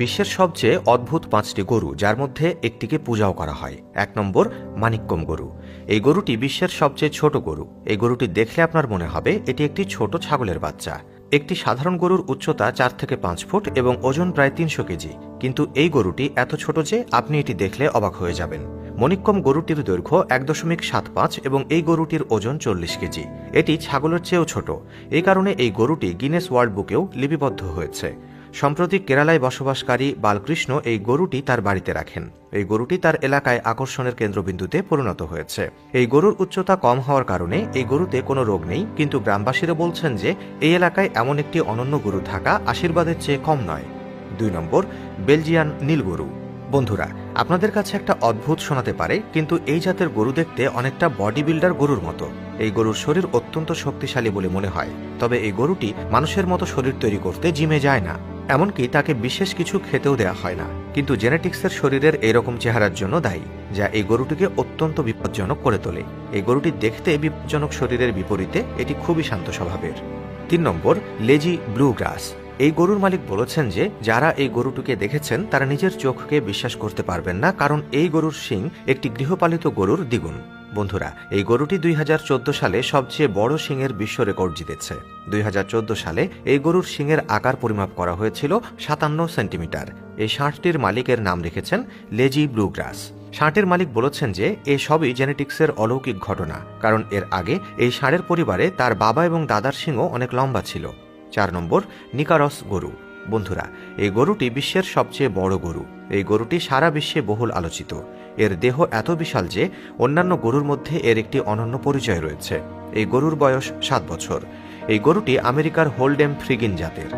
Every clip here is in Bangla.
বিশ্বের সবচেয়ে অদ্ভুত পাঁচটি গরু, যার মধ্যে একটিকে পূজাও করা হয়। এক নম্বর মানিক্যম গরু। এই গরুটি বিশ্বের সবচেয়ে ছোট গরু। এই গরুটি দেখলে আপনার মনে হবে এটি একটি ছোট ছাগলের বাচ্চা। একটি সাধারণ গরুর উচ্চতা চার থেকে পাঁচ ফুট এবং ওজন প্রায় তিনশো কেজি। কিন্তু এই গরুটি এত ছোট যে আপনি এটি দেখলে অবাক হয়ে যাবেন। মনিক্কম গরুটির দৈর্ঘ্য এক দশমিক সাত পাঁচ এবং এই গরুটির ওজন চল্লিশ কেজি। এটি ছাগলের চেয়েও ছোট। এই কারণে এই গরুটি গিনেস ওয়ার্ল্ড বুকেও লিপিবদ্ধ হয়েছে। সম্প্রতি কেরালায় বসবাসকারী বালকৃষ্ণ এই গরুটি তার বাড়িতে রাখেন। এই গরুটি তার এলাকায় আকর্ষণের কেন্দ্রবিন্দুতে পরিণত হয়েছে। এই গরুর উচ্চতা কম হওয়ার কারণে এই গরুতে কোনো রোগ নেই, কিন্তু গ্রামবাসীরা বলছেন যে এই এলাকায় এমন একটি অনন্য গরু থাকা আশীর্বাদের চেয়ে কম নয়। দুই নম্বর, বেলজিয়ান নীল গরু। বন্ধুরা, আপনাদের কাছে একটা অদ্ভুত শোনাতে পারে, কিন্তু এই জাতের গরু দেখতে অনেকটা বডি বিল্ডার গরুর মতো। এই গরুর শরীর অত্যন্ত শক্তিশালী বলে মনে হয়, তবে এই গরুটি মানুষের মতো শরীর তৈরি করতে জিমে যায় না। এমনকি তাকে বিশেষ কিছু খেতেও দেওয়া হয় না। কিন্তু জেনেটিক্সের শরীরের এরকম চেহারার জন্য দায়ী, যা এই গরুটিকে অত্যন্ত বিপজ্জনক করে তোলে। এই গরুটি দেখতে বিপজ্জনক শরীরের বিপরীতে এটি খুবই শান্ত স্বভাবের। তিন নম্বর, লেজি ব্লু গ্রাস। এই গরুর মালিক বলেছেন যে, যারা এই গরুটিকে দেখেছেন, তারা নিজের চোখকে বিশ্বাস করতে পারবেন না, কারণ এই গরুর শিং একটি গৃহপালিত গরুর দ্বিগুণ। বন্ধুরা, এই গরুটি দুই হাজার চোদ্দ সালে সবচেয়ে বড় শিংয়ের বিশ্ব রেকর্ড জিতেছে। দুই হাজার চোদ্দ সালে এই গরুর শিংয়ের আকার পরিমাপ করা হয়েছিল সাতান্ন সেন্টিমিটার। এই ষাঁড়টির মালিকের নাম রেখেছেন লেজি ব্লু গ্রাস ষাঁড়ের মালিক বলেছেন যে, এ সবই জেনেটিক্সের অলৌকিক ঘটনা, কারণ এর আগে এই ষাঁড়ের পরিবারে তার বাবা এবং দাদার সিংও অনেক লম্বা ছিল। চার নম্বর, নিকারস গরু। বন্ধুরা, এই গরুটি বিশ্বের সবচেয়ে বড় গরু। এই গরুটি সারা বিশ্বে বহুল আলোচিত। এর দেহ এত বিশাল যে অন্যান্য গরুর মধ্যে এর একটি অনন্য পরিচয় রয়েছে। এই গরুর বয়স সাত বছর। এই গরুটি আমেরিকার হোল্ডেম ফ্রিগিন জাতের।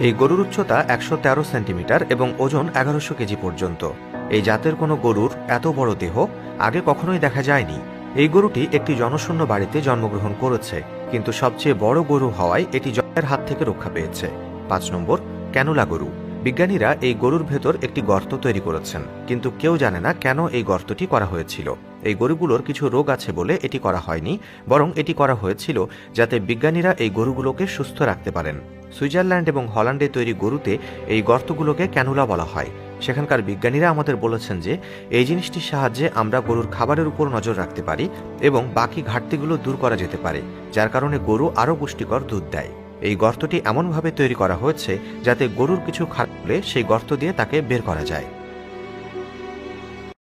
এই গরুর উচ্চতা একশো তেরো সেন্টিমিটার এবং ওজন এগারোশো কেজি পর্যন্ত। এই জাতের কোনো গরুর এত বড় দেহ আগে কখনোই দেখা যায়নি। এই গরুটি একটি জনশূন্য বাড়িতে জন্মগ্রহণ করেছে, কিন্তু সবচেয়ে বড় গরু হওয়ায় এটি জয়ের হাত থেকে রক্ষা পেয়েছে। পাঁচ নম্বর, ক্যানুলা গরু। বিজ্ঞানীরা এই গরুর ভেতর একটি গর্ত তৈরি করেছেন, কিন্তু কেউ জানে না কেন এই গর্তটি করা হয়েছিল। এই গরুগুলোর কিছু রোগ আছে বলে এটি করা হয়নি, বরং এটি করা হয়েছিল যাতে বিজ্ঞানীরা এই গরুগুলোকে সুস্থ রাখতে পারেন। সুইজারল্যান্ড এবং হল্যান্ডে তৈরি গরুতে এই গর্তগুলোকে ক্যানুলা বলা হয়। সেখানকার বিজ্ঞানীরা আমাদের বলেছেন যে, এই জিনিসটির সাহায্যে আমরা গরুর খাবারের উপর নজর রাখতে পারি এবং বাকি ঘাটতিগুলো দূর করা যেতে পারে, যার কারণে গরু আরও পুষ্টিকর দুধ দেয়। এই গর্তটি এমনভাবে তৈরি করা হয়েছে যাতে গরুর কিছু খাদ্য সেই গর্ত দিয়ে তাকে বের করা যায়।